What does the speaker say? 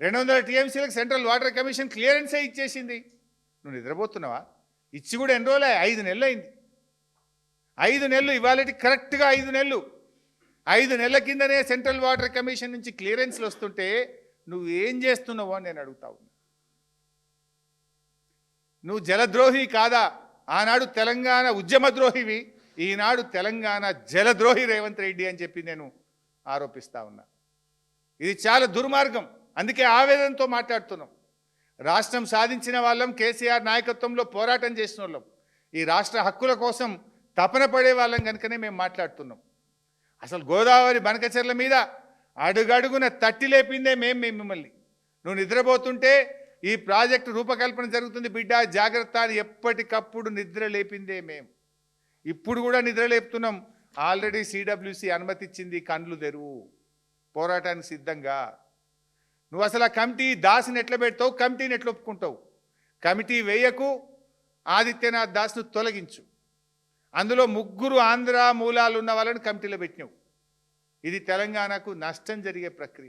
రెండు వందల టీఎంసీలకు సెంట్రల్ వాటర్ కమిషన్ క్లియరెన్సే ఇచ్చేసింది. నువ్వు నిద్రపోతున్నావా? ఇచ్చి కూడా ఎన్ని రోజులే? ఐదు నెలలు అయింది. ఐదు నెలలు ఇవాళటి కరెక్ట్గా ఐదు నెలలు. ఐదు నెలల కిందనే సెంట్రల్ వాటర్ కమిషన్ నుంచి క్లియరెన్స్లు వస్తుంటే నువ్వు ఏం చేస్తున్నావు అని నేను అడుగుతా ఉన్నా. నువ్వు జలద్రోహి కాదా? ఆనాడు తెలంగాణ ఉద్యమద్రోహివి. ఈనాడు తెలంగాణ జలద్రోహి రేవంత్ రెడ్డి అని చెప్పి నేను ఆరోపిస్తా ఉన్నా. ఇది చాలా దుర్మార్గం. అందుకే ఆవేదనతో మాట్లాడుతున్నాం. రాష్ట్రం సాధించిన వాళ్ళం కేసీఆర్ నాయకత్వంలో పోరాటం చేసిన వాళ్ళం. ఈ రాష్ట్ర హక్కుల కోసం తపన పడే వాళ్ళం కనుకనే మేము మాట్లాడుతున్నాం. అసలు గోదావరి బనకచెర్ల మీద అడుగడుగున తట్టి లేపిందే మేము మేము మిమ్మల్ని. నువ్వు నిద్రపోతుంటే ఈ ప్రాజెక్టు రూపకల్పన జరుగుతుంది బిడ్డ జాగ్రత్త అని ఎప్పటికప్పుడు నిద్ర లేపిందే మేము ఇప్పుడు కూడా నిద్ర లేపుతున్నాం. ఆల్రెడీ సిడబ్ల్యూసి అనుమతిచ్చింది కండ్లు తెరువు. పోరాటానికి సిద్ధంగా నువ్వు అసలు ఆ కమిటీ దాస్ని ఎట్లా పెడతావు? కమిటీని ఎట్లా ఒప్పుకుంటావు? కమిటీ వేయకు ఆదిత్యనాథ్ దాస్ను తొలగించు. అందులో ముగ్గురు ఆంధ్ర మూలాలు ఉన్న వాళ్ళని కమిటీలో పెట్టినావు. ఇది తెలంగాణకు నష్టం జరిగే ప్రక్రియ.